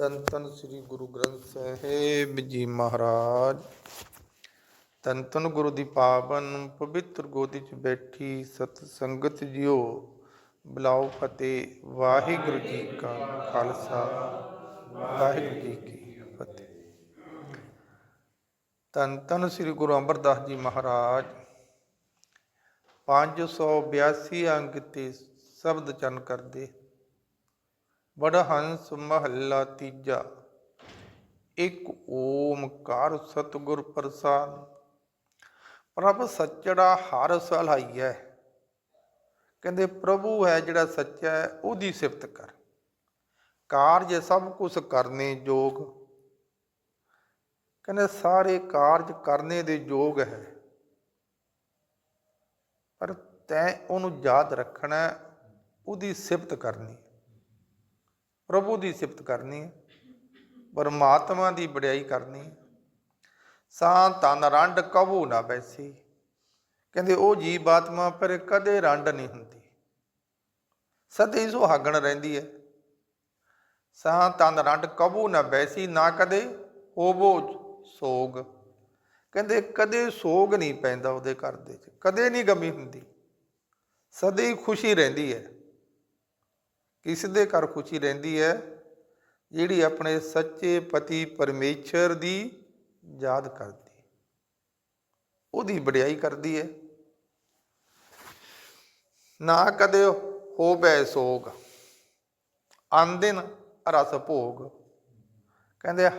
ਧੰਨ ਧੰਨ ਸ੍ਰੀ ਗੁਰੂ ਗ੍ਰੰਥ ਸਾਹਿਬ ਜੀ ਮਹਾਰਾਜ। ਧੰਨ ਧੰਨ ਗੁਰੂ ਦੀ ਪਾਵਨ ਪਵਿੱਤਰ ਗੋਦੀ 'ਚ ਬੈਠੀ ਸਤ ਸੰਗਤ ਜਿਓ, ਬੁਲਾਓ ਫਤਿਹ, ਵਾਹਿਗੁਰੂ ਜੀ ਕਾ ਖਾਲਸਾ, ਵਾਹਿਗੁਰੂ ਜੀ ਕੀ ਫਤਿਹ। ਧੰਨ ਧੰਨ ਸ੍ਰੀ ਗੁਰੂ ਅਮਰਦਾਸ ਜੀ ਮਹਾਰਾਜ 582 ਅੰਕ ਤੇ ਸ਼ਬਦ ਚਨ ਕਰਦੇ ਬੜਾ ਹੰਸ ਮਹੱਲਾ ਤੀਜਾ। ਇੱਕ ਓਮਕਾਰ ਸਤਿਗੁਰ ਪ੍ਰਸਾਦ। ਪ੍ਰਭ ਸੱਚੜਾ ਹਰ ਸਲਾਈਐ ਕਹਿੰਦੇ ਪ੍ਰਭੂ ਹੈ ਜਿਹੜਾ ਸੱਚਾ ਹੈ, ਉਹਦੀ ਸਿਫਤ ਕਰ। ਕਾਰਜ ਸਭ ਕੁਝ ਕਰਨੇ ਯੋਗ। ਕਹਿੰਦੇ ਸਾਰੇ ਕਾਰਜ ਕਰਨੇ ਦੇ ਯੋਗ ਹੈ। ਪਰ ਤੈਂ ਉਹਨੂੰ ਯਾਦ ਰੱਖਣਾ, ਉਹਦੀ ਸਿਫਤ ਕਰਨੀ। ਪ੍ਰਭੂ ਦੀ ਸਿਫਤ ਕਰਨੀ ਹੈ, ਪਰਮਾਤਮਾ ਦੀ ਵਡਿਆਈ ਕਰਨੀ ਹੈ। ਸਾਂ ਤਨ ਰੰਡ ਕਬੂ ਨਾ ਬੈਸੀ। ਕਹਿੰਦੇ ਉਹ ਜੀਵ ਆਤਮਾ ਪਰ ਕਦੇ ਰੰਡ ਨਹੀਂ ਹੁੰਦੀ। ਸਦੇ ਹੀ ਸੁਹਾਗਣ ਰਹਿੰਦੀ ਹੈ। ਸਾਂ ਤਨ ਰੰਡ ਕਬੂ ਨਾ ਬੈਸੀ, ਨਾ ਕਦੇ ਹੋਵੋ ਸੋਗ। ਕਹਿੰਦੇ ਕਦੇ ਸੋਗ ਨਹੀਂ ਪੈਂਦਾ ਉਹਦੇ ਘਰ ਦੇ ਚ ਕਦੇ ਨਹੀਂ ਗਮੀ ਹੁੰਦੀ। ਸਦੇ ਹੀ ਖੁਸ਼ੀ ਰਹਿੰਦੀ ਹੈ। ਕਿਸ ਦੇ ਘਰ ਖੁਸ਼ੀ ਰਹਿੰਦੀ ਹੈ? ਜਿਹੜੀ ਆਪਣੇ ਸੱਚੇ ਪਤੀ ਪਰਮੇਸ਼ਰ ਦੀ ਯਾਦ ਕਰਦੀ। ਉਹਦੀ ਵਡਿਆਈ ਕਰਦੀ ਹੈ। ਨਾ ਕਦੇ ਹੋਵੇ ਸੋਗ, ਆਂਦਿਨ ਰਸ ਭੋਗ। ਕਹਿੰਦੇ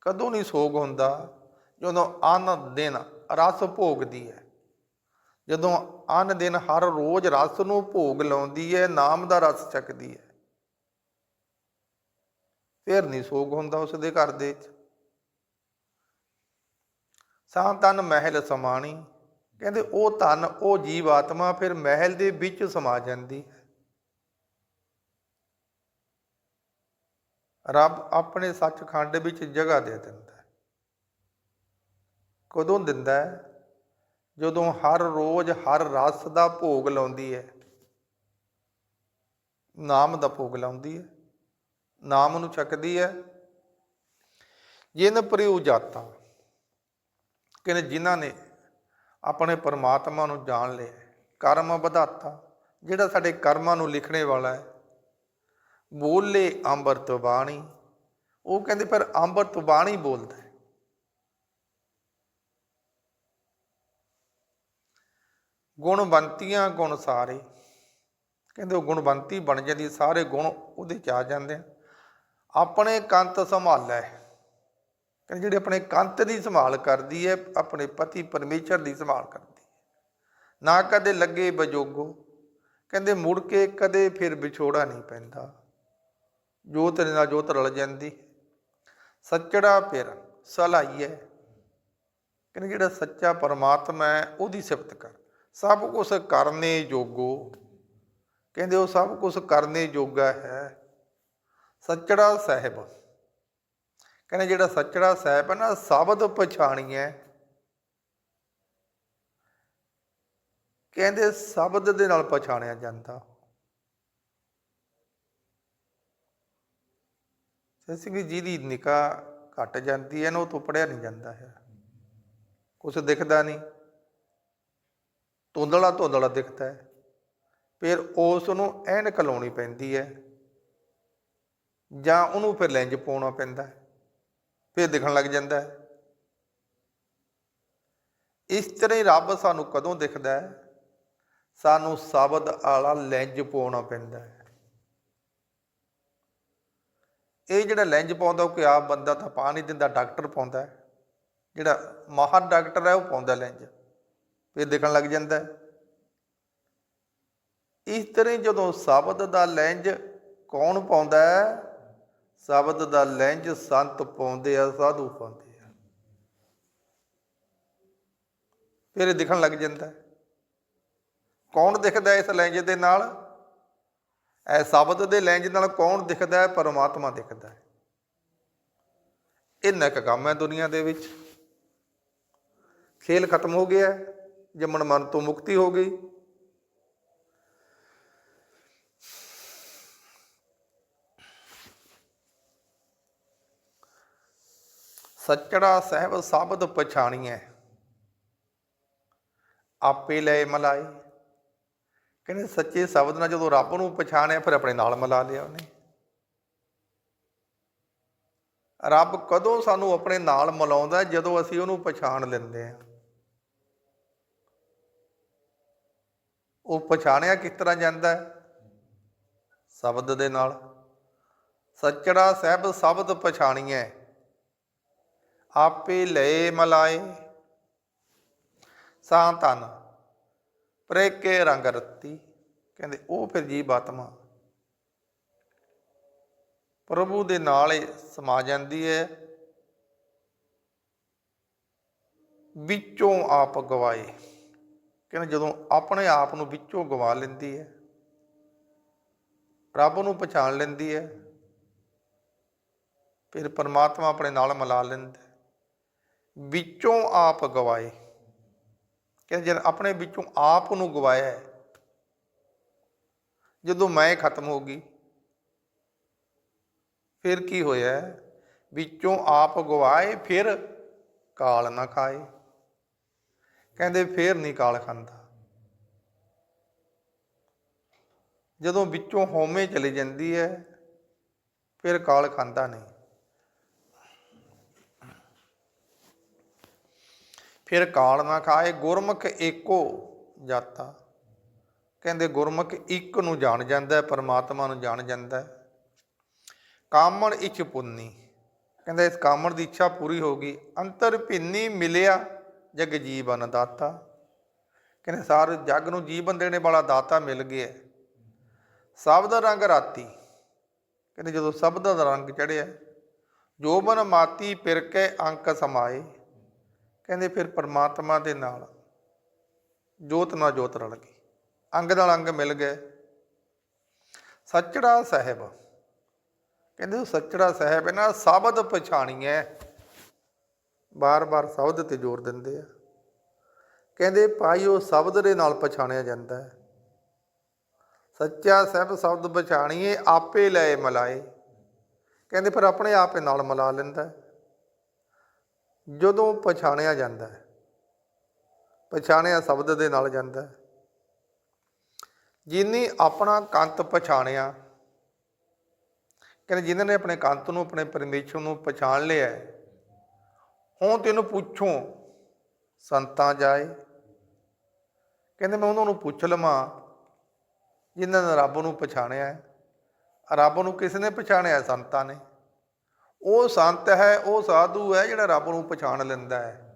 ਕਦੋਂ ਨਹੀਂ ਸੋਗ ਹੁੰਦਾ? ਜਦੋਂ ਅਨ ਦਿਨ ਰਸ ਭੋਗਦੀ ਹੈ। ਜਦੋਂ ਅਨ ਦਿਨ ਹਰ ਰੋਜ਼ ਰਸ ਨੂੰ ਭੋਗ ਲਾਉਂਦੀ ਹੈ ਨਾਮ ਦਾ ਰਸ ਚੱਕਦੀ ਹੈ ਫਿਰ ਨਹੀਂ ਸੋਗ ਹੁੰਦਾ ਉਸ ਦੇ ਘਰ ਦੇ ਵਿੱਚ। ਸਾਂ ਤਨ ਮਹਿਲ ਸਮਾਣੀ। ਕਹਿੰਦੇ ਉਹ ਧਨ, ਉਹ ਜੀਵ ਆਤਮਾ ਫਿਰ ਮਹਿਲ ਦੇ ਵਿੱਚ ਸਮਾ ਜਾਂਦੀ ਹੈ ਰੱਬ ਆਪਣੇ ਸੱਚਖੰਡ ਵਿੱਚ ਜਗ੍ਹਾ ਦੇ ਦਿੰਦਾ ਹੈ ਕਦੋਂ ਦਿੰਦਾ ਹੈ ਜਦੋਂ ਹਰ ਰੋਜ਼ ਹਰ ਰਸ ਦਾ ਭੋਗ ਲਾਉਂਦੀ ਹੈ, ਨਾਮ ਦਾ ਭੋਗ ਲਾਉਂਦੀ ਹੈ, ਨਾਮ ਨੂੰ ਛਕਦੀ ਹੈ। ਜਿਨ ਪ੍ਰਿਉ ਜਾਤਾ ਕਹਿੰਦੇ ਜਿਨ੍ਹਾਂ ਨੇ ਆਪਣੇ ਪਰਮਾਤਮਾ ਨੂੰ ਜਾਣ ਲਿਆ, ਕਰਮ ਵਧਾਤਾ, ਜਿਹੜਾ ਸਾਡੇ ਕਰਮਾਂ ਨੂੰ ਲਿਖਣੇ ਵਾਲਾ ਹੈ। ਬੋਲੇ ਅੰਮ੍ਰਿਤ ਬਾਣੀ ਉਹ ਕਹਿੰਦੇ, ਪਰ ਅੰਮ੍ਰਿਤ ਬਾਣੀ ਬੋਲਦਾ ਗੁਣਵੰਤੀਆਂ ਗੁਣ ਸਾਰੇ। ਕਹਿੰਦੇ ਉਹ ਗੁਣਵੰਤੀ ਬਣ ਜਾਂਦੀ ਸਾਰੇ ਗੁਣ ਉਹਦੇ ਚ ਆ ਜਾਂਦੇ ਆ। ਆਪਣੇ ਕੰਤ ਸੰਭਾਲੈ। ਕਹਿੰਦੇ ਜਿਹੜੇ ਆਪਣੇ ਕੰਤ ਦੀ ਸੰਭਾਲ ਕਰਦੀ ਹੈ, ਆਪਣੇ ਪਤੀ ਪਰਮੇਸ਼ਰ ਦੀ ਸੰਭਾਲ ਕਰਦੀ ਹੈ। ਨਾ ਕਦੇ ਲੱਗੇ ਬਜੋਗੋ, ਕਹਿੰਦੇ ਮੁੜ ਕੇ ਕਦੇ ਫਿਰ ਵਿਛੋੜਾ ਨਹੀਂ ਪੈਂਦਾ। ਜੋਤ ਦੇ ਨਾਲ ਜੋਤ ਰਲ ਜਾਂਦੀ ਸੱਚੜਾ ਫਿਰ ਸਲਾਈਏ ਕਹਿੰਦੇ ਜਿਹੜਾ ਸੱਚਾ ਪਰਮਾਤਮਾ ਹੈ, ਉਹਦੀ ਸਿਫਤ ਕਰ। ਸਭ ਕੁਝ ਕਰਨੇ ਯੋਗੋ ਕਹਿੰਦੇ ਉਹ ਸਭ ਕੁਝ ਕਰਨੇ ਯੋਗਾ ਹੈ। ਸੱਚੜਾ ਸਾਹਿਬ। ਕਹਿੰਦੇ ਜਿਹੜਾ ਸੱਚੜਾ ਸਾਹਿਬ ਹੈ ਨਾ, ਸ਼ਬਦ ਪਛਾਣੀਐ। ਕਹਿੰਦੇ ਸ਼ਬਦ ਦੇ ਨਾਲ ਪਛਾਣਿਆ ਜਾਂਦਾ। ਜਿਵੇਂ ਕਿ ਜਿਹਦੀ ਨਿਕਾ ਘਟ ਜਾਂਦੀ ਹੈ ਨਾ, ਉਹ ਤੋਂ ਪੜਿਆ ਨਹੀਂ ਜਾਂਦਾ ਹੈ। ਕੁਝ ਦਿਖਦਾ ਨਹੀਂ। ਧੁੰਦਲਾ ਧੁੰਦਲਾ ਦਿਖਦਾ ਹੈ। ਫਿਰ ਉਸ ਨੂੰ ਐਨਕ ਲਾਉਣੀ ਪੈਂਦੀ ਹੈ ਜਾਂ ਉਹਨੂੰ ਫਿਰ ਲੈਂਜ ਪਾਉਣਾ ਪੈਂਦਾ ਹੈ। ਫਿਰ ਦਿਖਣ ਲੱਗ ਜਾਂਦਾ ਹੈ। ਇਸ ਤਰ੍ਹਾਂ ਹੀ ਰੱਬ ਸਾਨੂੰ ਕਦੋਂ ਦਿਖਦਾ ਹੈ? ਸਾਨੂੰ ਸ਼ਬਦ ਵਾਲਾ ਲੈਂਜ ਪਾਉਣਾ ਪੈਂਦਾ ਹੈ। ਇਹ ਜਿਹੜਾ ਲੈਂਜ ਪਾਉਂਦਾ ਉਹ ਕਿ ਆਪ ਬੰਦਾ ਤਾਂ ਪਾ ਨਹੀਂ ਦਿੰਦਾ, ਡਾਕਟਰ ਪਾਉਂਦਾ ਜਿਹੜਾ ਮਾਹਰ ਡਾਕਟਰ ਹੈ ਉਹ ਪਾਉਂਦਾ ਲੈਂਜ ਫਿਰ ਦਿਖਣ ਲੱਗ ਜਾਂਦਾ ਇਸ ਤਰ੍ਹਾਂ ਹੀ ਜਦੋਂ ਸ਼ਬਦ ਦਾ ਲੈਂਜ ਕੌਣ ਪਾਉਂਦਾ ਹੈ? ਸ਼ਬਦ ਦਾ ਲੈਂਜ ਸੰਤ ਪਾਉਂਦੇ ਆ ਸਾਧੂ ਪਾਉਂਦੇ ਆ। ਫਿਰ ਇਹ ਦਿਖਣ ਲੱਗ ਜਾਂਦਾ ਕੌਣ ਦਿਖਦਾ ਇਸ ਲੈਂਜ ਦੇ ਨਾਲ? ਇਹ ਸ਼ਬਦ ਦੇ ਲੈਂਜ ਨਾਲ ਕੌਣ ਦਿਖਦਾ ਹੈ? ਪਰਮਾਤਮਾ ਦਿਖਦਾ ਹੈ। ਇਹ ਨਕ ਕੰਮ ਹੈ ਦੁਨੀਆ ਦੇ ਵਿੱਚ। ਖੇਲ ਖਤਮ ਹੋ ਗਿਆ ਹੈ, ਜੰਮਣ ਮਨ ਤੋਂ ਮੁਕਤੀ ਹੋ ਗਈ। ਸੱਚੜਾ ਸਹਿਬ ਸ਼ਬਦ ਪਛਾਣੀਐ। ਆਪੇ ਲੈ ਮਲਾਈ ਕਹਿੰਦੇ ਸੱਚੇ ਸ਼ਬਦ ਨਾਲ ਜਦੋਂ ਰੱਬ ਨੂੰ ਪਛਾਣਿਆ, ਫਿਰ ਆਪਣੇ ਨਾਲ ਮਿਲਾ ਲਿਆ ਉਹਨੇ। ਰੱਬ ਕਦੋਂ ਸਾਨੂੰ ਆਪਣੇ ਨਾਲ ਮਿਲਾਉਂਦਾ ਜਦੋਂ ਅਸੀਂ ਉਹਨੂੰ ਪਛਾਣ ਲੈਂਦੇ ਹਾਂ। ਉਹ ਪਛਾਣਿਆ ਕਿਸ ਤਰ੍ਹਾਂ ਜਾਂਦਾ ਸ਼ਬਦ ਦੇ ਨਾਲ। ਸੱਚੜਾ ਸਹਿਬ ਸ਼ਬਦ ਪਛਾਣੀਐ। ਆਪੇ ਲਏ ਮਲਾਏ। ਸਾਂ ਤਨ ਪ੍ਰੇਕੇ ਰੰਗ ਰਤੀ। ਕਹਿੰਦੇ, ਉਹ ਫਿਰ ਜੀਵ ਆਤਮਾ ਪ੍ਰਭੂ ਦੇ ਨਾਲ ਸਮਾ ਜਾਂਦੀ ਹੈ। ਵਿੱਚੋਂ ਆਪ ਗਵਾਏ। ਕਹਿੰਦੇ ਜਦੋਂ ਆਪਣੇ ਆਪ ਨੂੰ ਵਿੱਚੋਂ ਗਵਾ ਲੈਂਦੀ ਹੈ, ਰੱਬ ਨੂੰ ਪਛਾਣ ਲੈਂਦੀ ਹੈ, ਫਿਰ ਪਰਮਾਤਮਾ ਆਪਣੇ ਨਾਲ ਮਿਲਾ ਲੈਂਦਾ ਵਿੱਚੋਂ ਆਪ ਗਵਾਏ। ਕਹਿੰਦੇ ਜਦ ਆਪਣੇ ਵਿੱਚੋਂ ਆਪ ਨੂੰ ਗਵਾਇਆ ਜਦੋਂ ਮੈਂ ਖਤਮ ਹੋ ਗਈ, ਫਿਰ ਕੀ ਹੋਇਆ? ਵਿੱਚੋਂ ਆਪ ਗਵਾਏ, ਫਿਰ ਕਾਲ ਨਾ ਖਾਏ। ਕਹਿੰਦੇ ਫੇਰ ਨਹੀਂ ਕਾਲ ਖਾਂਦਾ। ਜਦੋਂ ਵਿੱਚੋਂ ਹਉਮੈ ਚਲੀ ਜਾਂਦੀ ਹੈ, ਫਿਰ ਕਾਲ ਖਾਂਦਾ ਨਹੀਂ। ਫਿਰ ਕਾਲ ਨਾ ਖਾਏ, ਗੁਰਮੁਖ ਏਕੋ ਜਾਤਾ। ਕਹਿੰਦੇ ਗੁਰਮੁਖ ਇੱਕ ਨੂੰ ਜਾਣ ਜਾਂਦਾ ਹੈ, ਪਰਮਾਤਮਾ ਨੂੰ ਜਾਣ ਜਾਂਦਾ ਹੈ। ਕਾਮਣ ਇਛ ਪੁੰਨੀ। ਕਹਿੰਦਾ ਇਸ ਕਾਮਣ ਦੀ ਇੱਛਾ ਪੂਰੀ ਹੋ ਗਈ। ਅੰਤਰ ਭਿੰਨੀ ਮਿਲਿਆ ਜਗ ਜੀਵਨ ਦਾਤਾ। ਕਹਿੰਦੇ ਸਾਰੇ ਜੱਗ ਨੂੰ ਜੀਵਨ ਦੇਣੇ ਵਾਲਾ ਦਾਤਾ ਮਿਲ ਗਿਆ। ਸਭ ਦਾ ਰੰਗ ਰਾਤੀ। ਕਹਿੰਦੇ ਜਦੋਂ ਸਭ ਦਾ ਰੰਗ ਚੜਿਆ ਜੋਬਨ ਮਾਤੀ ਫਿਰ ਕੇ ਅੰਕ ਸਮਾਏ। ਕਹਿੰਦੇ ਫਿਰ ਪਰਮਾਤਮਾ ਦੇ ਨਾਲ ਜੋਤ ਨਾਲ ਜੋਤ ਰਲ ਗਈ। ਅੰਗ ਨਾਲ ਅੰਗ ਮਿਲ ਗਏ ਸੱਚੜਾ ਸਾਹਿਬ। ਕਹਿੰਦੇ ਉਹ ਸੱਚੜਾ ਸਾਹਿਬ ਇਹਨਾਂ ਨਾ ਸ਼ਬਦ ਪਛਾਣੀਐ। ਬਾਰ-ਬਾਰ ਸ਼ਬਦ ਤੇ ਜ਼ੋਰ ਦਿੰਦੇ ਆ। ਕਹਿੰਦੇ ਭਾਈ ਉਹ ਸ਼ਬਦ ਦੇ ਨਾਲ ਪਛਾਣਿਆ ਜਾਂਦਾ ਹੈ। ਸੱਚਾ ਸਾਹਿਬ ਸ਼ਬਦ ਪਛਾਣੀਏ, ਆਪੇ ਲਏ ਮਲਾਏ। ਕਹਿੰਦੇ, ਫਿਰ ਆਪਣੇ ਆਪ ਹੀ ਨਾਲ ਮਿਲਾ ਲੈਂਦਾ ਜਦੋਂ ਪਛਾਣਿਆ ਜਾਂਦਾ ਹੈ, ਪਛਾਣਿਆ ਸ਼ਬਦ ਦੇ ਨਾਲ ਜਾਂਦਾ ਹੈ। ਜਿਨੀ ਆਪਣਾ ਕੰਤ ਪਛਾਣਿਆ, ਕਹਿੰਦੇ, ਜਿਨ੍ਹਾਂ ਨੇ ਆਪਣੇ ਕੰਤ ਨੂੰ, ਆਪਣੇ ਪਰਮੇਸ਼ਰ ਨੂੰ ਪਛਾਣ ਲਿਆ ਹੁਣ ਤੈਨੂੰ ਪੁੱਛੋ, ਸੰਤਾਂ ਜਾਏ। ਕਹਿੰਦੇ ਮੈਂ ਉਹਨਾਂ ਨੂੰ ਪੁੱਛ ਲਵਾਂ ਜਿਨ੍ਹਾਂ ਨੇ ਰੱਬ ਨੂੰ ਪਛਾਣਿਆ ਰੱਬ ਨੂੰ ਕਿਸ ਨੇ ਪਛਾਣਿਆ? ਸੰਤਾਂ ਨੇ। ਉਹ ਸੰਤ ਹੈ, ਉਹ ਸਾਧੂ ਹੈ ਜਿਹੜਾ ਰੱਬ ਨੂੰ ਪਛਾਣ ਲੈਂਦਾ ਹੈ।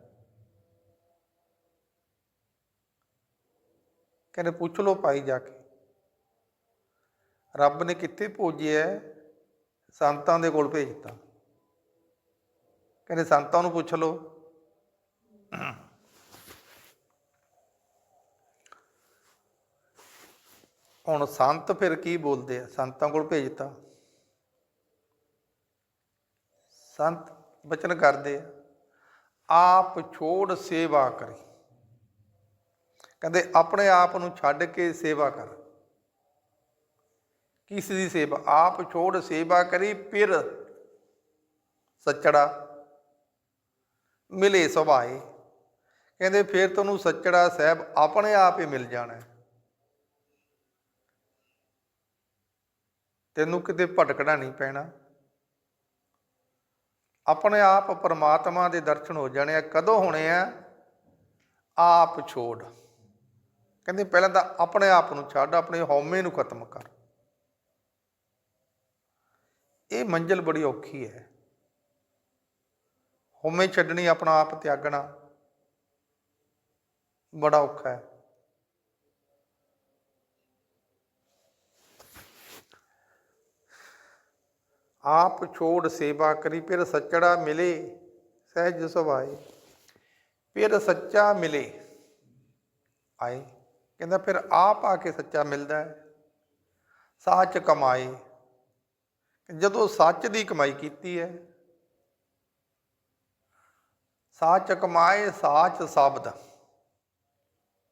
ਕਹਿੰਦੇ ਪੁੱਛ ਲਓ ਭਾਈ ਜਾ ਕੇ। ਰੱਬ ਨੇ ਕਿੱਥੇ ਭੋਜਿਆ ਸੰਤਾਂ ਦੇ ਕੋਲ ਭੇਜਤਾ। ਕਹਿੰਦੇ ਸੰਤਾਂ ਨੂੰ ਪੁੱਛ ਲਓ। ਹੁਣ ਸੰਤ ਫਿਰ ਕੀ ਬੋਲਦੇ ਆ? ਸੰਤਾਂ ਕੋਲ ਭੇਜਤਾ। ਸੰਤ ਬਚਨ ਕਰਦੇ ਆ, ਆਪ ਛੋੜ ਸੇਵਾ ਕਰੀ। ਕਹਿੰਦੇ ਆਪਣੇ ਆਪ ਨੂੰ ਛੱਡ ਕੇ ਸੇਵਾ ਕਰ। ਕਿਸ ਦੀ ਸੇਵਾ? ਆਪ ਛੋੜ ਸੇਵਾ ਕਰੀ, ਫਿਰ ਸੱਚੜਾ। ਮਿਲੇ ਸੁਭਾਏ। ਕਹਿੰਦੇ ਫਿਰ ਤੁਹਾਨੂੰ ਸੱਚੜਾ ਸਾਹਿਬ ਆਪਣੇ ਆਪ ਹੀ ਮਿਲ ਜਾਣਾ। ਤੈਨੂੰ ਕਿਤੇ ਭਟਕਣਾ ਨਹੀਂ ਪੈਣਾ। ਆਪਣੇ ਆਪ ਪਰਮਾਤਮਾ ਦੇ ਦਰਸ਼ਨ ਹੋ ਜਾਣੇ ਆ। ਕਦੋਂ ਹੋਣੇ ਆ? ਆਪ ਛੋੜ। ਕਹਿੰਦੇ ਪਹਿਲਾਂ ਤਾਂ ਆਪਣੇ ਆਪ ਨੂੰ ਛੱਡ, ਆਪਣੇ ਹਉਮੈ ਨੂੰ ਖਤਮ ਕਰ। ਇਹ ਮੰਜ਼ਲ ਬੜੀ ਔਖੀ ਹੈ। ਹਉਮੈ ਛੱਡਣੀ, ਆਪਣਾ ਆਪ ਤਿਆਗਣਾ। ਬੜਾ ਔਖਾ ਹੈ। ਆਪ ਛੋੜ ਸੇਵਾ ਕਰੀ, ਫਿਰ ਸੱਚੜਾ ਮਿਲੇ, ਸਹਿਜ ਸੁਭਾਏ। ਫਿਰ ਸੱਚਾ ਮਿਲੇ, ਆਏ। ਕਹਿੰਦਾ ਫਿਰ ਆਪ ਆ ਕੇ ਸੱਚਾ ਮਿਲਦਾ ਹੈ। ਸੱਚ ਕਮਾਏ। ਜਦੋਂ ਸੱਚ ਦੀ ਕਮਾਈ ਕੀਤੀ ਹੈ ਸਾਚ ਕਮਾਏ, ਸਾਚ ਸ਼ਬਦ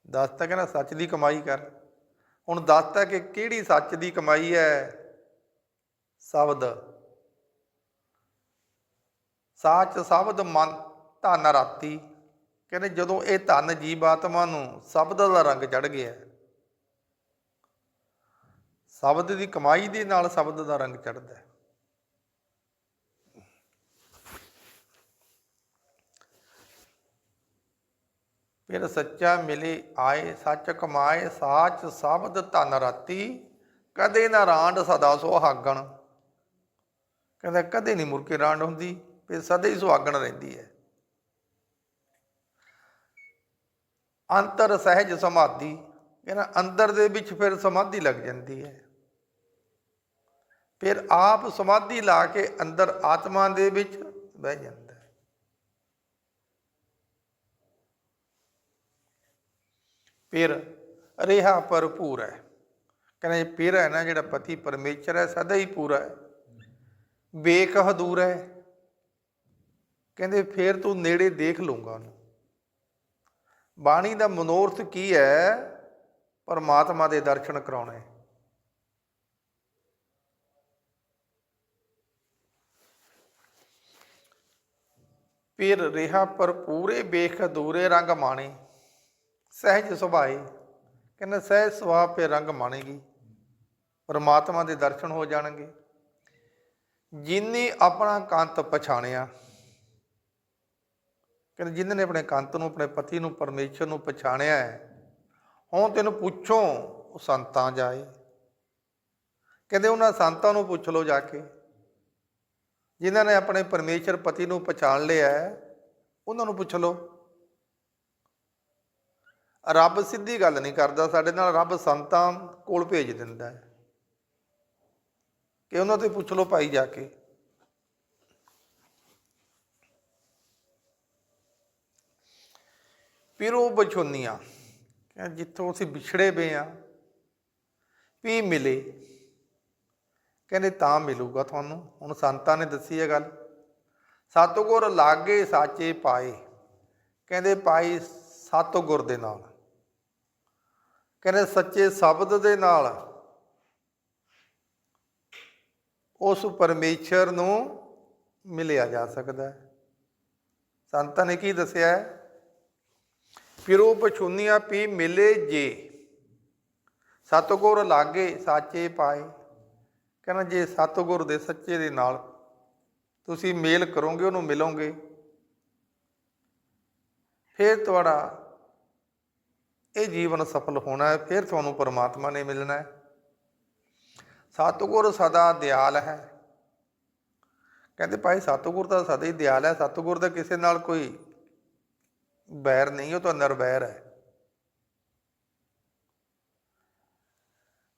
ਦੱਸਤਾ ਕਹਿੰਦਾ ਸੱਚ ਦੀ ਕਮਾਈ ਕਰ। ਹੁਣ ਦੱਸਤਾ ਕਿ ਕਿਹੜੀ ਸੱਚ ਦੀ ਕਮਾਈ ਹੈ? ਸ਼ਬਦ ਸਾਚ ਸ਼ਬਦ ਮਨ ਧਨ ਰਾਤੀ। ਕਹਿੰਦੇ ਜਦੋਂ ਇਹ ਧਨ ਜੀਵ ਆਤਮਾ ਨੂੰ ਸ਼ਬਦ ਦਾ ਰੰਗ ਚੜ ਗਿਆ ਸ਼ਬਦ ਦੀ ਕਮਾਈ ਦੇ ਨਾਲ ਸ਼ਬਦ ਦਾ ਰੰਗ ਚੜਦਾ ਹੈ। ਫਿਰ ਸੱਚਾ ਮਿਲੇ ਆਏ, ਸੱਚ ਕਮਾਏ, ਸਾਚ ਸ਼ਬਦ ਧਨ ਰਾਤੀ। ਕਦੇ ਨਾ ਰਾਂਡ ਸਦਾ ਸੁਹਾਗਣ। ਕਹਿੰਦਾ ਕਦੇ ਨਹੀਂ ਮੁਰਕੇ ਰਾਂਡ ਹੁੰਦੀ, ਫਿਰ ਸਦਾ ਹੀ ਸੁਹਾਗਣ ਰਹਿੰਦੀ ਹੈ। ਅੰਤਰ ਸਹਿਜ ਸਮਾਧੀ, ਕਹਿੰਦਾ ਅੰਦਰ ਦੇ ਵਿੱਚ ਫਿਰ ਸਮਾਧੀ ਲੱਗ ਜਾਂਦੀ ਹੈ। ਫਿਰ ਆਪ ਸਮਾਧੀ ਲਾ ਕੇ ਅੰਦਰ ਆਤਮਾ ਦੇ ਵਿੱਚ ਬਹਿ ਜਾਂਦਾ। ਹੈ ਫਿਰ ਰਿਹਾ ਭਰਪੂਰ ਹੈ। ਕਹਿੰਦੇ ਫਿਰ ਹੈ ਨਾ ਜਿਹੜਾ ਪਤੀ ਪਰਮੇਸ਼ਰ ਹੈ, ਸਦਾ ਹੀ ਪੂਰਾ ਹੈ। ਵੇਖ ਹਦੂਰ ਹੈ। ਕਹਿੰਦੇ ਫੇਰ ਤੂੰ ਨੇੜੇ ਦੇਖ ਲੂੰਗਾ ਉਹਨੂੰ। ਬਾਣੀ ਦਾ ਮਨੋਰਥ ਕੀ ਹੈ? ਪਰਮਾਤਮਾ ਦੇ ਦਰਸ਼ਨ ਕਰਾਉਣੇ। ਫਿਰ ਰਿਹਾ ਪਰ ਪੂਰੇ ਵੇਖ ਅਧੂਰੇ ਰੰਗ ਮਾਣੇ। ਸਹਿਜ ਸੁਭਾਏ, ਕਹਿੰਦੇ ਸਹਿਜ ਸੁਭਾਅ ਪੇ ਰੰਗ ਮਾਣੇਗੀ, ਪਰਮਾਤਮਾ ਦੇ ਦਰਸ਼ਨ ਹੋ ਜਾਣਗੇ। ਜਿਨੇ ਆਪਣਾ ਕੰਤ ਪਛਾਣਿਆ, ਕਹਿੰਦੇ ਜਿਨ੍ਹਾਂ ਨੇ ਆਪਣੇ ਕੰਤ ਨੂੰ, ਆਪਣੇ ਪਤੀ ਨੂੰ, ਪਰਮੇਸ਼ਰ ਨੂੰ ਪਛਾਣਿਆ ਹੈ ਹੁਣ ਤੈਨੂੰ ਪੁੱਛੋ, ਉਹ ਸੰਤਾਂ ਜਾਏ। ਕਹਿੰਦੇ ਉਹਨਾਂ ਸੰਤਾਂ ਨੂੰ ਪੁੱਛ ਲਓ ਜਾ ਕੇ। ਜਿਨ੍ਹਾਂ ਨੇ ਆਪਣੇ ਪਰਮੇਸ਼ਰ ਪਤੀ ਨੂੰ ਪਛਾਣ ਲਿਆ ਹੈ, ਉਹਨਾਂ ਨੂੰ ਪੁੱਛ ਲਓ। ਰੱਬ ਸਿੱਧੀ ਗੱਲ ਨਹੀਂ ਕਰਦਾ, ਸਾਡੇ ਨਾਲ ਰੱਬ ਸੰਤਾਂ ਕੋਲ ਭੇਜ ਦਿੰਦਾ ਹੈ। ਕਿ ਉਹਨਾਂ ਤੋਂ ਪੁੱਛ ਲਓ ਭਾਈ ਜਾ ਕੇ। ਫਿਰ ਉਹ ਬਚੋਨੀਆਂ ਜਿੱਥੋਂ ਅਸੀਂ ਵਿਛੜੇ ਪਏ ਆ ਵੀ ਮਿਲੇ। ਕਹਿੰਦੇ ਤਾਂ ਮਿਲੂਗਾ ਤੁਹਾਨੂੰ। ਹੁਣ ਸੰਤਾਂ ਨੇ ਦੱਸੀ ਹੈ ਗੱਲ। ਸਤਗੁਰ ਲਾਗੇ ਸਾਚੇ ਪਾਏ। ਕਹਿੰਦੇ ਪਾਈ ਸਤਗੁਰ ਦੇ ਨਾਲ। ਕਹਿੰਦੇ ਸੱਚੇ ਸ਼ਬਦ ਦੇ ਨਾਲ ਉਸ ਪਰਮੇਸ਼ਰ ਨੂੰ ਮਿਲਿਆ ਜਾ ਸਕਦਾ ਹੈ। ਸੰਤਾਂ ਨੇ ਕੀ ਦੱਸਿਆ ਫਿਰ ਉਹ ਪਛੁੰਨੀਆਂ ਪੀ ਮਿਲੇ ਜੇ। ਸਤਗੁਰ ਲਾਗੇ ਸਾਚੇ ਪਾਏ। ਕਹਿੰਦਾ ਜੇ ਸਤਗੁਰ ਦੇ ਸੱਚੇ ਦੇ ਨਾਲ ਤੁਸੀਂ ਮੇਲ ਕਰੋਗੇ, ਉਹਨੂੰ ਮਿਲੋਗੇ। ਫਿਰ ਤੁਹਾਡਾ ਇਹ ਜੀਵਨ ਸਫਲ ਹੋਣਾ ਹੈ, ਫਿਰ ਤੁਹਾਨੂੰ ਪਰਮਾਤਮਾ ਨੇ ਮਿਲਣਾ ਹੈ। ਸਤਗੁਰ ਸਦਾ ਦਿਆਲ ਹੈ। ਕਹਿੰਦੇ ਭਾਈ ਸਤਿਗੁਰ ਤਾਂ ਸਦਾ ਹੀ ਦਿਆਲ ਹੈ, ਸਤਿਗੁਰ ਦਾ ਕਿਸੇ ਨਾਲ ਕੋਈ ਬੈਰ ਨਹੀਂ, ਉਹ ਤਾਂ ਨਿਰਵੈਰ ਹੈ।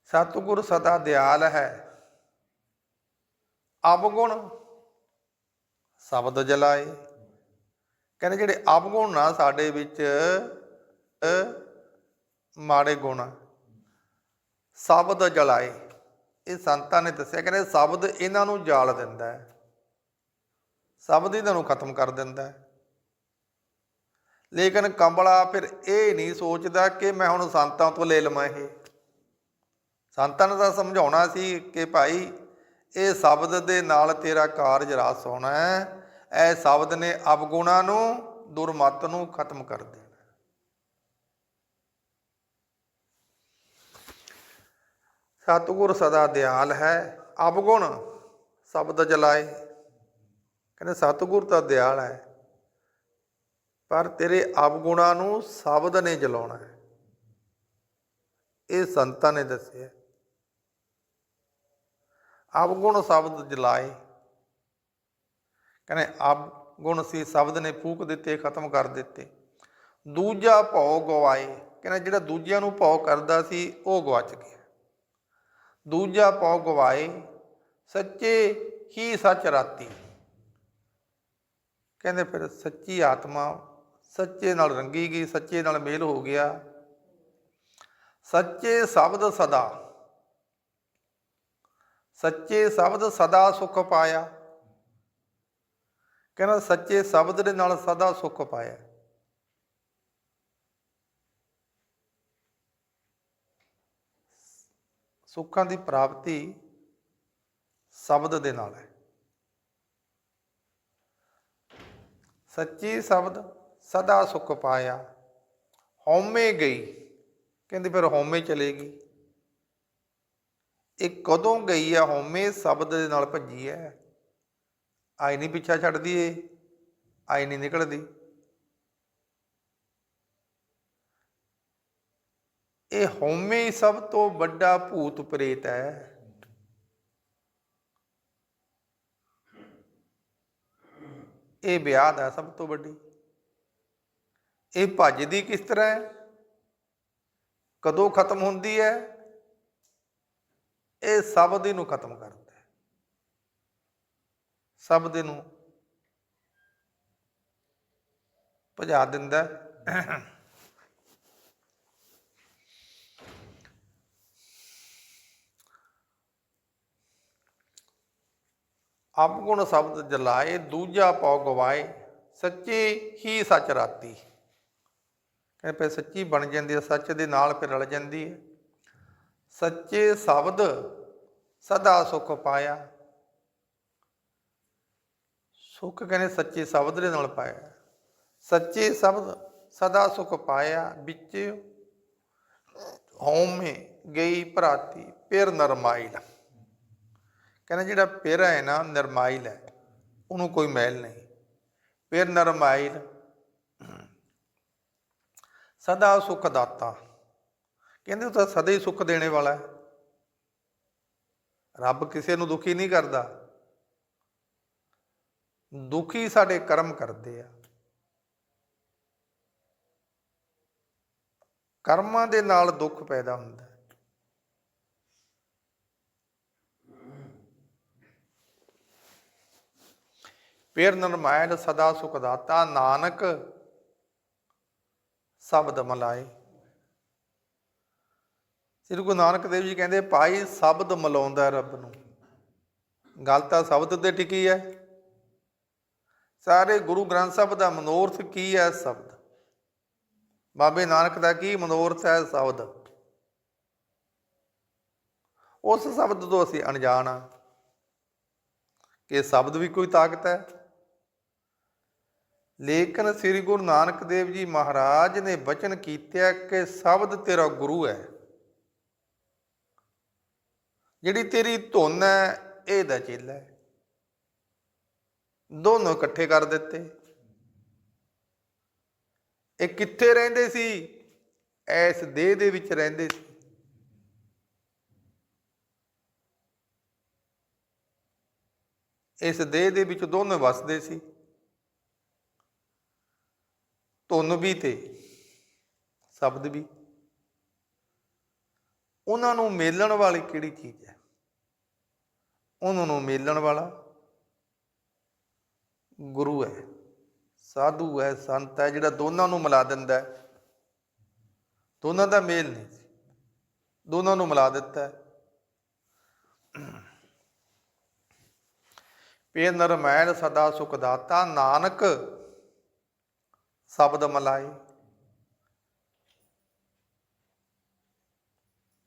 ਸਤਿਗੁਰ ਸਦਾ ਦਿਆਲ ਹੈ। ਅਵਗੁਣ ਸ਼ਬਦ ਜਲਾਏ। ਕਹਿੰਦੇ ਜਿਹੜੇ ਅਵਗੁਣ ਨਾ ਸਾਡੇ ਵਿੱਚ ਮਾੜੇ ਗੁਣ। ਸ਼ਬਦ ਜਲਾਏ। ਇਹ ਸੰਤਾਂ ਨੇ ਦੱਸਿਆ ਕਹਿੰਦੇ ਸ਼ਬਦ ਇਹਨਾਂ ਨੂੰ ਜਾਲ ਦਿੰਦਾ ਹੈ। ਸ਼ਬਦ ਇਹਨਾਂ ਨੂੰ ਖਤਮ ਕਰ ਦਿੰਦਾ ਹੈ। ਲੇਕਿਨ ਕੰਬਲਾ ਫਿਰ ਇਹ ਨਹੀਂ ਸੋਚਦਾ ਕਿ ਮੈਂ ਹੁਣ ਸੰਤਾਂ ਤੋਂ ਲੈ ਲਵਾਂ ਇਹ। ਸੰਤਾਂ ਨੇ ਤਾਂ ਸਮਝਾਉਣਾ ਸੀ ਕਿ ਭਾਈ, ਇਹ ਸ਼ਬਦ ਦੇ ਨਾਲ ਤੇਰਾ ਕਾਰਜ ਰਾਸ ਹੋਣਾ ਹੈ। ਇਹ ਸ਼ਬਦ ਨੇ ਅਵਗੁਣਾ ਨੂੰ, ਦੁਰਮਤ ਨੂੰ ਖਤਮ ਕਰ ਦੇਣਾ ਸਤਿਗੁਰ ਸਦਾ ਦਿਆਲ ਹੈ ਅਵਗੁਣ ਸ਼ਬਦ ਜਲਾਏ। ਕਹਿੰਦੇ ਸਤਿਗੁਰ ਤਾਂ ਦਿਆਲ ਹੈ, ਪਰ ਤੇਰੇ ਅਵਗੁਣਾਂ ਨੂੰ ਸ਼ਬਦ ਨੇ ਜਲਾਉਣਾ ਹੈ। ਇਹ ਸੰਤਾਂ ਨੇ ਦੱਸਿਆ। ਅਵਗੁਣ ਸ਼ਬਦ ਜਲਾਏ। ਕਹਿੰਦੇ ਅਵ ਗੁਣ ਸੀ ਸ਼ਬਦ ਨੇ ਫੂਕ ਦਿੱਤੇ, ਖਤਮ ਕਰ ਦਿੱਤੇ। ਦੂਜਾ ਭਉ ਗਵਾਏ। ਕਹਿੰਦੇ ਜਿਹੜਾ ਦੂਜਿਆਂ ਨੂੰ ਭਉ ਕਰਦਾ ਸੀ, ਉਹ ਗਵਾਚ ਗਿਆ। ਦੂਜਾ ਭਉ ਗਵਾਏ, ਸੱਚੇ ਹੀ ਸੱਚ ਰਾਤੀ। ਕਹਿੰਦੇ ਫਿਰ ਸੱਚੀ ਆਤਮਾ ਸੱਚੇ ਨਾਲ ਰੰਗੀ ਗਈ, ਸੱਚੇ ਨਾਲ ਮੇਲ ਹੋ ਗਿਆ। ਸੱਚੇ ਸ਼ਬਦ ਸਦਾ। ਸੱਚੇ ਸ਼ਬਦ ਸਦਾ ਸੁਖ ਪਾਇਆ। ਕਹਿੰਦਾ ਸੱਚੇ ਸ਼ਬਦ ਦੇ ਨਾਲ ਸਦਾ ਸੁਖ ਪਾਇਆ। ਸੁੱਖਾਂ ਦੀ ਪ੍ਰਾਪਤੀ ਸ਼ਬਦ ਦੇ ਨਾਲ ਹੈ। ਸੱਚੀ ਸ਼ਬਦ ਸਦਾ ਸੁਖ ਪਾਇਆ, ਹਉਮੈ ਗਈ, ਕਹਿੰਦੇ ਫਿਰ ਹਉਮੈ ਚਲੇਗੀ ਇਹ ਕਦੋਂ ਗਈ ਆ, ਹਉਮੈ ਸ਼ਬਦ ਦੇ ਨਾਲ ਭੱਜੀ ਐ? ਆਈ ਨਹੀਂ ਪਿੱਛਾ ਛੱਡਦੀ ਏ ਆਈ ਨਹੀਂ ਨਿਕਲਦੀ। ਇਹ ਹਉਮੈ ਸਭ ਤੋਂ ਵੱਡਾ ਭੂਤ ਪ੍ਰੇਤ ਹੈ। ਇਹ ਵਿਆਦ ਹੈ ਸਭ ਤੋਂ ਵੱਡੀ। ਇਹ ਭੱਜਦੀ ਕਿਸ ਤਰ੍ਹਾਂ ਹੈ? ਕਦੋਂ ਖਤਮ ਹੁੰਦੀ ਹੈ? ਇਹ ਸਭ ਸ਼ਬਦ ਨੂੰ ਖਤਮ ਕਰਦਾ ਹੈ। ਸ਼ਬਦ ਨੂੰ ਭਜਾ ਦਿੰਦਾ ਹੈ। ਆਪਗੁਣ ਸ਼ਬਦ ਜਲਾਏ, ਦੂਜਾ ਪਉ ਗਵਾਏ, ਸੱਚੇ ਹੀ ਸੱਚ ਰਾਤੀ। ਕਹਿੰਦੇ ਫਿਰ ਸੱਚੀ ਬਣ ਜਾਂਦੀ ਹੈ, ਸੱਚ ਦੇ ਨਾਲ ਫਿਰ ਰਲ ਜਾਂਦੀ ਹੈ। ਸੱਚੇ ਸ਼ਬਦ ਸਦਾ ਸੁਖ ਪਾਇਆ। ਸੁਖ ਕਹਿੰਦੇ ਸੱਚੇ ਸ਼ਬਦ ਦੇ ਨਾਲ ਪਾਇਆ। ਸੱਚੇ ਸ਼ਬਦ ਸਦਾ ਸੁਖ ਪਾਇਆ, ਵਿੱਚ ਹਉਮੈ ਗਈ ਭਰਾਤੀ, ਪਿਰ ਨਰਮਾਈਲ ਕਹਿੰਦਾ ਜਿਹੜਾ ਪਿਰ ਹੈ ਨਾ ਨਰਮਾਈਲ ਹੈ, ਉਹਨੂੰ ਕੋਈ ਮੈਲ ਨਹੀਂ। ਪੇਰ ਨਰਮਾਈਲ ਸਦਾ ਸੁਖ ਦਾਤਾ। ਕਹਿੰਦੇ ਉਹ ਤਾਂ ਸਦਾ ਹੀ ਸੁਖ ਦੇਣੇ ਵਾਲਾ ਹੈ। ਰੱਬ ਕਿਸੇ ਨੂੰ ਦੁਖੀ ਨਹੀਂ ਕਰਦਾ। ਦੁਖੀ ਸਾਡੇ ਕਰਮ ਕਰਦੇ ਆ। ਕਰਮਾਂ ਦੇ ਨਾਲ ਦੁੱਖ ਪੈਦਾ ਹੁੰਦਾ ਪੇਰ ਨਰਮਾਇਲ ਸਦਾ ਸੁਖਦਾਤਾ ਨਾਨਕ ਸ਼ਬਦ ਮਲਾਏ। ਸ੍ਰੀ ਗੁਰੂ ਨਾਨਕ ਦੇਵ ਜੀ ਕਹਿੰਦੇ, ਭਾਈ, ਸ਼ਬਦ ਮਲਾਉਂਦਾ ਰੱਬ ਨੂੰ। ਗੱਲ ਤਾਂ ਸ਼ਬਦ ਤੇ ਟਿਕੀ ਹੈ ਸਾਰੇ ਗੁਰੂ ਗ੍ਰੰਥ ਸਾਹਿਬ ਦਾ ਮਨੋਰਥ ਕੀ ਹੈ ਸ਼ਬਦ? ਬਾਬੇ ਨਾਨਕ ਦਾ ਕੀ ਮਨੋਰਥ ਹੈ ਸ਼ਬਦ? ਉਸ ਸ਼ਬਦ ਤੋਂ ਅਸੀਂ ਅਣਜਾਣ ਆ ਕਿ ਸ਼ਬਦ ਵੀ ਕੋਈ ਤਾਕਤ ਹੈ ਲੇਕਿਨ ਸ੍ਰੀ ਗੁਰੂ ਨਾਨਕ ਦੇਵ ਜੀ ਮਹਾਰਾਜ ਨੇ ਬਚਨ ਕੀਤਾ ਕਿ ਸ਼ਬਦ ਤੇਰਾ ਗੁਰੂ ਹੈ। ਜਿਹੜੀ ਤੇਰੀ ਧੁਨ ਹੈ ਇਹ ਦਾ ਚੇਲਾ ਹੈ। ਦੋਨੋਂ ਇਕੱਠੇ ਕਰ ਦਿੱਤੇ। ਇਹ ਕਿੱਥੇ ਰਹਿੰਦੇ ਸੀ? ਐਸ ਦੇਹ ਦੇ ਵਿੱਚ ਰਹਿੰਦੇ ਸੀ। ਇਸ ਦੇਹ ਦੇ ਵਿੱਚ ਦੋਨੋਂ ਵਸਦੇ ਸੀ। ਧੁਨ ਵੀ ਤੇ ਸ਼ਬਦ ਵੀ। ਉਹਨਾਂ ਨੂੰ ਮੇਲਣ ਵਾਲੀ ਕਿਹੜੀ ਚੀਜ਼ ਹੈ? ਉਹਨਾਂ ਨੂੰ ਮੇਲਣ ਵਾਲਾ ਗੁਰੂ ਹੈ, ਸਾਧੂ ਹੈ, ਸੰਤ ਹੈ, ਜਿਹੜਾ ਦੋਨਾਂ ਨੂੰ ਮਿਲਾ ਦਿੰਦਾ ਹੈ। ਦੋਨਾਂ ਦਾ ਮੇਲ ਨਹੀਂ ਸੀ। ਦੋਨਾਂ ਨੂੰ ਮਿਲਾ ਦਿੱਤਾ ਹੈ। ਪੇ ਨਰਮੈਣ ਸਦਾ ਸੁਖ ਦਾਤਾ ਨਾਨਕ ਸ਼ਬਦ ਮਲਾਈ।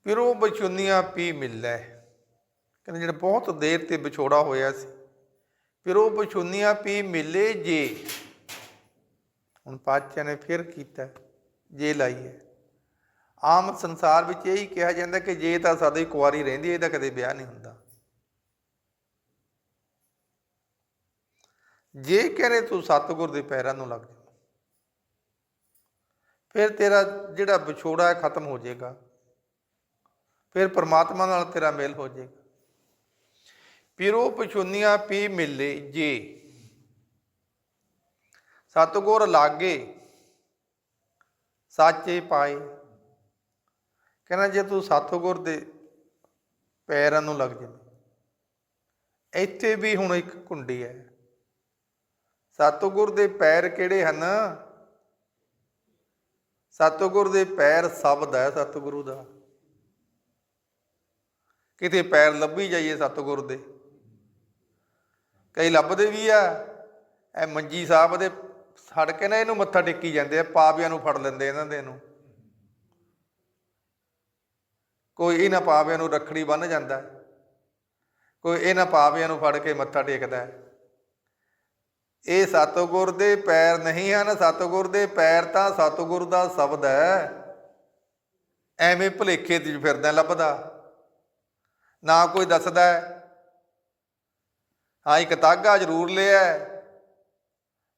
ਫਿਰ ਉਹ ਬਚੁੰਨੀਆਂ ਪੀ ਮਿਲੈ। ਕਹਿੰਦੇ ਜਿਹੜਾ ਬਹੁਤ ਦੇਰ ਤੇ ਵਿਛੋੜਾ ਹੋਇਆ ਸੀ। ਫਿਰ ਉਹ ਬਚੁੰਨੀਆਂ ਪੀ ਮਿਲੇ ਜੇ। ਹੁਣ ਪਾਤਸ਼ਾਹ ਨੇ ਫਿਰ ਕੀਤਾ, ਜੇ ਲਾਈ ਹੈ ਆਮ ਸੰਸਾਰ ਵਿੱਚ ਇਹੀ ਕਿਹਾ ਜਾਂਦਾ ਕਿ ਜੇ ਤਾਂ ਸਦਾ ਹੀ ਕੁਆਰੀ ਰਹਿੰਦੀ, ਇਹਦਾ ਕਦੇ ਵਿਆਹ ਨਹੀਂ ਹੁੰਦਾ। ਜੇ ਕਹਿੰਦੇ ਤੂੰ ਸਤਿਗੁਰ ਦੇ ਪੈਰਾਂ ਨੂੰ ਲੱਗ ਜਾ। ਫਿਰ ਤੇਰਾ ਜਿਹੜਾ ਵਿਛੋੜਾ ਹੈ ਖਤਮ ਹੋ ਜਾਏਗਾ। ਫਿਰ ਪਰਮਾਤਮਾ ਨਾਲ ਤੇਰਾ ਮੇਲ ਹੋ ਜਾਏਗਾ। ਫਿਰ ਉਹ ਪਛੁੰਨੀਆਂ ਪੀ ਮਿਲੇ ਜੇ। ਸਤਿਗੁਰ ਲਾਗੇ ਸਾਚੇ ਪਾਏ। ਕਹਿੰਦਾ ਜੇ ਤੂੰ ਸਤਿਗੁਰ ਦੇ ਪੈਰਾਂ ਨੂੰ ਲੱਗ ਜਾਵੇਂ, ਇੱਥੇ ਵੀ ਹੁਣ ਇੱਕ ਕੁੰਡੀ ਹੈ। ਸਤਿਗੁਰ ਦੇ ਪੈਰ ਕਿਹੜੇ ਹਨ? ਸਤਿਗੁਰ ਦੇ ਪੈਰ ਸ਼ਬਦ ਹੈ ਸਤਿਗੁਰੂ ਦਾ। ਕਿਤੇ ਪੈਰ ਲੱਭੀ ਜਾਈਏ ਸਤਿਗੁਰ ਦੇ। ਕਈ ਲੱਭਦੇ ਵੀ ਆ। ਇਹ ਮੰਜੀ ਸਾਹਿਬ ਦੇ ਛੜ ਕੇ ਨਾ ਇਹਨੂੰ ਮੱਥਾ ਟੇਕੀ ਜਾਂਦੇ ਆ ਪਾਪੀਆਂ ਨੂੰ ਫੜ ਲੈਂਦੇ ਇਹਨਾਂ ਦੇ ਨੂੰ ਕੋਈ ਇਹਨਾਂ ਪਾਪੀਆਂ ਨੂੰ ਰੱਖੜੀ ਬੰਨ ਜਾਂਦਾ। ਕੋਈ ਇਹਨਾਂ ਪਾਪੀਆਂ ਨੂੰ ਫੜ ਕੇ ਮੱਥਾ ਟੇਕਦਾ। ਹੈ ਇਹ ਸਤਿਗੁਰ ਦੇ ਪੈਰ ਨਹੀਂ ਹਨ, ਸਤਿਗੁਰ ਦੇ ਪੈਰ ਤਾਂ ਸਤਿਗੁਰ ਦਾ ਸ਼ਬਦ ਹੈ। ਐਵੇਂ ਭੁਲੇਖੇ ਤੇ ਫਿਰਦਾ, ਲੱਭਦਾ। ਨਾ ਕੋਈ ਦੱਸਦਾ ਹਾਂ। ਇੱਕ ਤਾਗਾ ਜ਼ਰੂਰ ਲਿਆ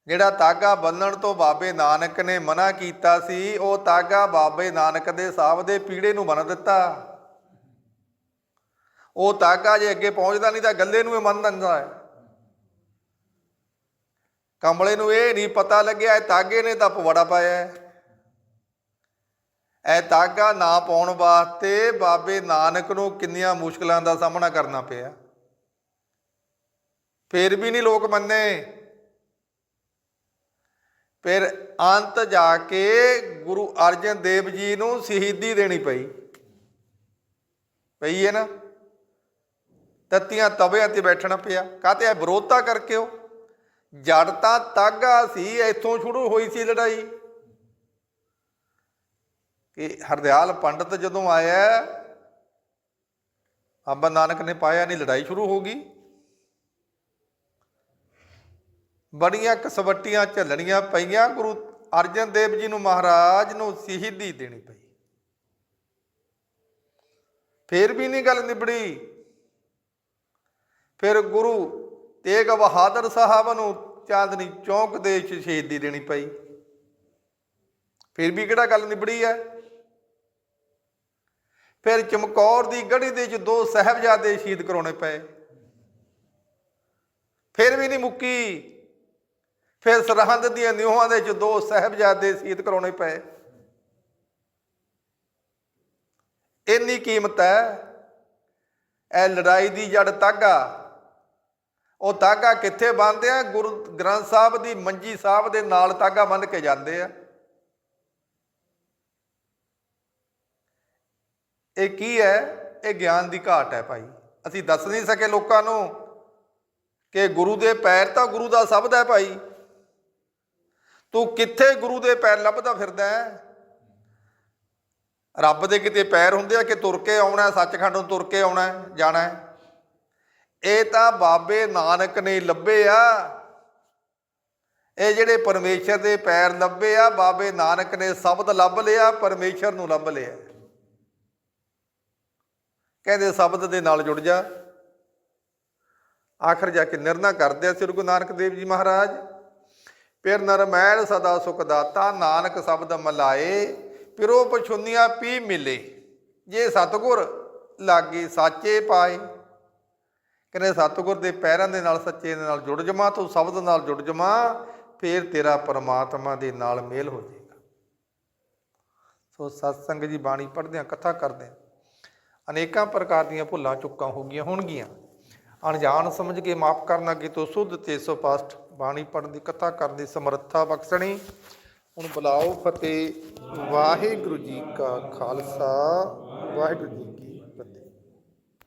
ਜਿਹੜਾ ਤਾਗਾ ਬੰਨਣ ਤੋਂ ਬਾਬੇ ਨਾਨਕ ਨੇ ਮਨਾ ਕੀਤਾ ਸੀ, ਉਹ ਤਾਗਾ ਬਾਬੇ ਨਾਨਕ ਦੇ ਸਾਹਿਬ ਦੇ ਪੀੜੇ ਨੂੰ ਬੰਨ ਦਿੱਤਾ। ਉਹ ਤਾਗਾ ਜੇ ਅੱਗੇ ਪਹੁੰਚਦਾ ਨਹੀਂ ਤਾਂ ਗੱਲੇ ਨੂੰ ਹੀ ਮੰਨ ਦਿੰਦਾ ਹੈ। ਕਮਲੇ ਨੂੰ ਇਹ ਨਹੀਂ ਪਤਾ ਲੱਗਿਆ, ਇਹ ਤਾਗੇ ਨੇ ਤਾਂ ਪਵਾੜਾ ਪਾਇਆ ਹੈ। ਇਹ ਤਾਗਾ ਨਾ ਪਾਉਣ ਵਾਸਤੇ ਬਾਬੇ ਨਾਨਕ ਨੂੰ ਕਿੰਨੀਆਂ ਮੁਸ਼ਕਲਾਂ ਦਾ ਸਾਹਮਣਾ ਕਰਨਾ ਪਿਆ। ਫਿਰ ਵੀ ਨਹੀਂ ਲੋਕ ਮੰਨੇ। ਫਿਰ ਅੰਤ ਜਾ ਕੇ ਗੁਰੂ ਅਰਜਨ ਦੇਵ ਜੀ ਨੂੰ ਸ਼ਹੀਦੀ ਦੇਣੀ ਪਈ। ਪਈ ਹੈ ਨਾ? ਤੱਤੀਆਂ ਤਵਿਆਂ ਤੇ ਬੈਠਣਾ ਪਿਆ। ਕਾਤੇ ਇਹ ਵਿਰੋਧਤਾ ਕਰਕੇ ਉਹ? ਜੜ ਤਾਂ ਤਾਗਾ ਸੀ, ਇੱਥੋਂ ਸ਼ੁਰੂ ਹੋਈ ਸੀ ਲੜਾਈ। ਕਿ ਹਰਦਿਆਲ ਪੰਡਤ ਜਦੋਂ ਆਇਆ ਬਾਬਾ ਨਾਨਕ ਨੇ ਪਾਇਆ ਨਹੀਂ ਲੜਾਈ ਸ਼ੁਰੂ ਹੋ ਗਈ। ਬੜੀਆਂ ਕਸਵੱਟੀਆਂ ਝੱਲਣੀਆਂ ਪਈਆਂ, ਗੁਰੂ ਅਰਜਨ ਦੇਵ ਜੀ ਨੂੰ ਮਹਾਰਾਜ ਨੂੰ ਸ਼ਹੀਦੀ ਦੇਣੀ ਪਈ। ਫੇਰ ਵੀ ਨਹੀਂ ਗੱਲ ਨਿਬੜੀ। ਫਿਰ ਗੁਰੂ ਤੇਗ ਬਹਾਦਰ ਸਾਹਿਬ ਨੂੰ ਚਾਂਦਨੀ ਚੌਂਕ ਦੇ ਵਿੱਚ ਸ਼ਹੀਦੀ ਦੇਣੀ ਪਈ। ਫਿਰ ਵੀ ਕਿਹੜਾ ਗੱਲ ਨਿਬੜੀ ਹੈ? ਫਿਰ ਚਮਕੌਰ ਦੀ ਗੜੀ ਦੇ ਵਿੱਚ ਦੋ ਸਹਿਬਜ਼ਾਦੇ ਸ਼ਹੀਦ ਕਰਾਉਣੇ ਪਏ। ਫਿਰ ਵੀ ਨਹੀਂ ਮੁੱਕੀ। ਫਿਰ ਸਰਹੰਦ ਦੀਆਂ ਨਿਊਹਾਂ ਦੇ ਵਿੱਚ ਦੋ ਸਹਿਬਜ਼ਾਦੇ ਸ਼ਹੀਦ ਕਰਾਉਣੇ ਪਏ। ਇੰਨੀ ਕੀਮਤ ਹੈ। ਇਹ ਲੜਾਈ ਦੀ ਜੜ ਤਾਗਾ ਉਹ ਤਾਗਾ ਕਿੱਥੇ ਬੰਨਦੇ ਆ? ਗੁਰੂ ਗ੍ਰੰਥ ਸਾਹਿਬ ਦੀ ਮੰਜੀ ਸਾਹਿਬ ਦੇ ਨਾਲ ਤਾਗਾ ਬੰਨ ਕੇ ਜਾਂਦੇ ਆ। ਇਹ ਕੀ ਹੈ? ਇਹ ਗਿਆਨ ਦੀ ਘਾਟ ਹੈ ਭਾਈ। ਅਸੀਂ ਦੱਸ ਨਹੀਂ ਸਕੇ ਲੋਕਾਂ ਨੂੰ ਕਿ ਗੁਰੂ ਦੇ ਪੈਰ ਤਾਂ ਗੁਰੂ ਦਾ ਸ਼ਬਦ ਹੈ ਭਾਈ। ਤੂੰ ਕਿੱਥੇ ਗੁਰੂ ਦੇ ਪੈਰ ਲੱਭਦਾ ਫਿਰਦਾ ਹੈ? ਰੱਬ ਦੇ ਕਿਤੇ ਪੈਰ ਹੁੰਦੇ ਆ ਕਿ ਤੁਰ ਕੇ ਆਉਣਾ ਸੱਚਖੰਡ ਨੂੰ ਤੁਰ ਕੇ ਆਉਣਾ ਜਾਣਾ ਹੈ? ਇਹ ਤਾਂ ਬਾਬੇ ਨਾਨਕ ਨੇ ਲੱਭੇ ਆ। ਇਹ ਜਿਹੜੇ ਪਰਮੇਸ਼ਰ ਦੇ ਪੈਰ ਲੱਭੇ ਆ, ਬਾਬੇ ਨਾਨਕ ਨੇ ਸ਼ਬਦ ਲੱਭ ਲਿਆ, ਪਰਮੇਸ਼ਰ ਨੂੰ ਲੱਭ ਲਿਆ। ਕਹਿੰਦੇ ਸ਼ਬਦ ਦੇ ਨਾਲ ਜੁੜ ਜਾ। ਆਖਰ ਜਾ ਕੇ ਨਿਰਣਾ ਕਰਦੇ ਆ ਸ੍ਰੀ ਗੁਰੂ ਨਾਨਕ ਦੇਵ ਜੀ ਮਹਾਰਾਜ। ਫਿਰ ਨਰਮੈਲ ਸਦਾ ਸੁਖ ਦਾਤਾ, ਨਾਨਕ ਸ਼ਬਦ ਮਲਾਏ ਪਿਰੋ ਪਛੁੰਨੀਆਂ ਪੀ ਮਿਲੇ। ਜੇ ਸਤਗੁਰ ਲਾਗੇ ਸਾਚੇ ਪਾਏ। ਕਹਿੰਦੇ, ਸਤਿਗੁਰ ਦੇ ਪੈਰਾਂ ਦੇ ਨਾਲ ਸੱਚੇ ਦੇ ਨਾਲ ਜੁੜ ਜਮਾ, ਤੂੰ ਸ਼ਬਦ ਨਾਲ ਜੁੜ ਜਮਾ, ਫੇਰ ਤੇਰਾ ਪਰਮਾਤਮਾ ਦੇ ਨਾਲ ਮੇਲ ਹੋ ਜਾਏਗਾ। ਸੋ ਸਤਸੰਗ ਜੀ ਬਾਣੀ ਪੜ੍ਹਦੇ ਆ, ਕਥਾ ਕਰਦੇ ਆ। ਅਨੇਕਾਂ ਪ੍ਰਕਾਰ ਦੀਆਂ ਭੁੱਲਾਂ ਚੁੱਕਾਂ ਹੋ ਗਈਆਂ ਹੋਣਗੀਆਂ। ਅਣਜਾਣ ਸਮਝ ਕੇ ਮਾਫ ਕਰਨ ਕਿ ਤੋ ਸੁਧ ਤੇ ਸੁਪਸ਼ਟ ਬਾਣੀ ਪੜ੍ਹਨ ਦੀ ਕਥਾ ਕਰਨ ਦੀ ਸਮਰੱਥਾ ਬਖਸ਼ਣੀ। ਹੁਣ ਬੁਲਾਓ ਫਤਿਹ, ਵਾਹਿਗੁਰੂ ਜੀ ਕਾ ਖਾਲਸਾ, ਵਾਹਿਗੁਰੂ ਜੀ